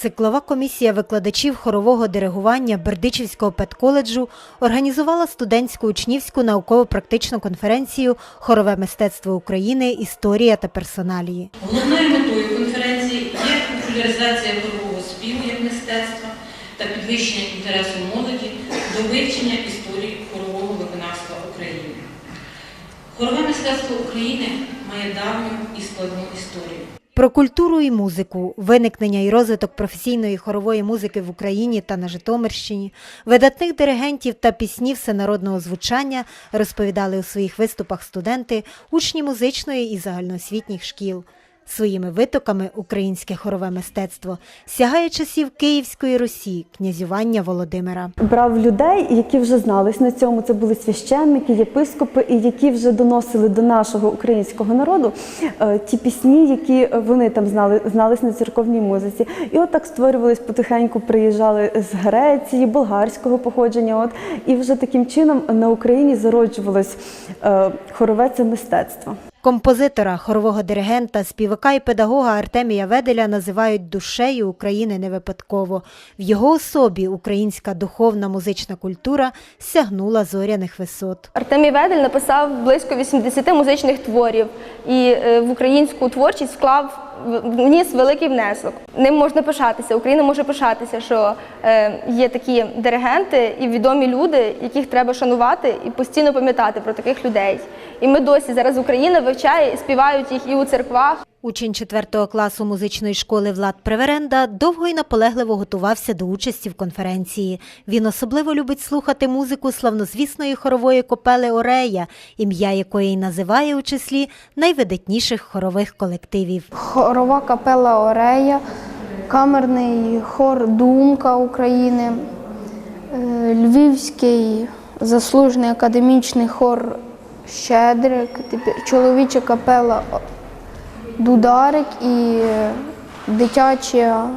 Циклова комісія викладачів хорового диригування Бердичівського педколеджу організувала студентську учнівську науково-практичну конференцію Хорове мистецтво України. Історія та персоналії. Головною метою конференції є популяризація хорового співу як мистецтва та підвищення інтересу молоді до вивчення історії хорового виконавства України. Хорове мистецтво України має давню і складну історію. Про культуру і музику, виникнення і розвиток професійної хорової музики в Україні та на Житомирщині, видатних диригентів та пісні всенародного звучання розповідали у своїх виступах студенти, учні музичної і загальноосвітніх шкіл. Своїми витоками українське хорове мистецтво сягає часів Київської Русі, князювання Володимира. брав людей, які вже знались на цьому. Це були священники, єпископи, і які вже доносили до нашого українського народу е, ті пісні, які вони там знали, знались на церковній музиці. І от так створювались потихеньку, приїжджали з Греції, болгарського походження. От і вже таким чином на Україні зароджувалось е, хорове це мистецтво. Композитора, хорового диригента, співака і педагога Артемія Веделя називають душею України не випадково. В його особі українська духовна музична культура сягнула зоряних висот. Артемій Ведель написав близько 80 музичних творів і е, в українську творчість вклав вніс великий внесок. Ним можна пишатися. Україна може пишатися, що е, є такі диригенти і відомі люди, яких треба шанувати і постійно пам'ятати про таких людей. І ми досі зараз Україна вивчає і співають їх і у церквах. Учень 4 класу музичної школи Влад Преверенда довго і наполегливо готувався до участі в конференції. Він особливо любить слухати музику славнозвісної хорової копели Орея, ім'я якої називає у числі найвидатніших хорових колективів. Хорова капела Орея, камерний хор Думка України, е, Львівський заслужений академічний хор Щедрик, чоловіча капела Дударик і е, дитяча,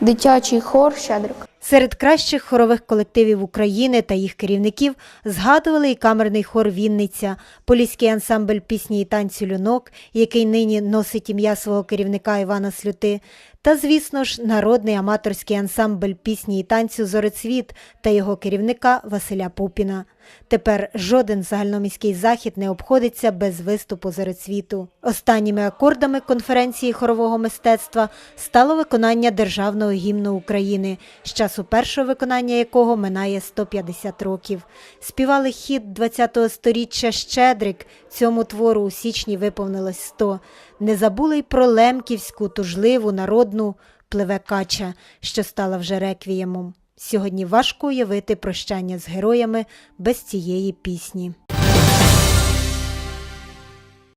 дитячий хор Щедрик. Серед кращих хорових колективів України та їх керівників згадували і камерний хор Вінниця, поліський ансамбль пісні і танцю люнок, який нині носить ім'я свого керівника Івана Слюти, та, звісно ж, народний аматорський ансамбль пісні і танцю Зорецвіт та його керівника Василя Пупіна. Тепер жоден загальноміський захід не обходиться без виступу Зорецвіту. Останніми акордами конференції хорового мистецтва стало виконання державного гімну України, з часу першого виконання якого минає 150 років. Співали хід 20-го сторіччя Щедрик. Цьому твору у січні виповнилось 100. Не забули й про лемківську, тужливу, народну пливе кача, що стала вже реквіємом. Сьогодні важко уявити прощання з героями без цієї пісні.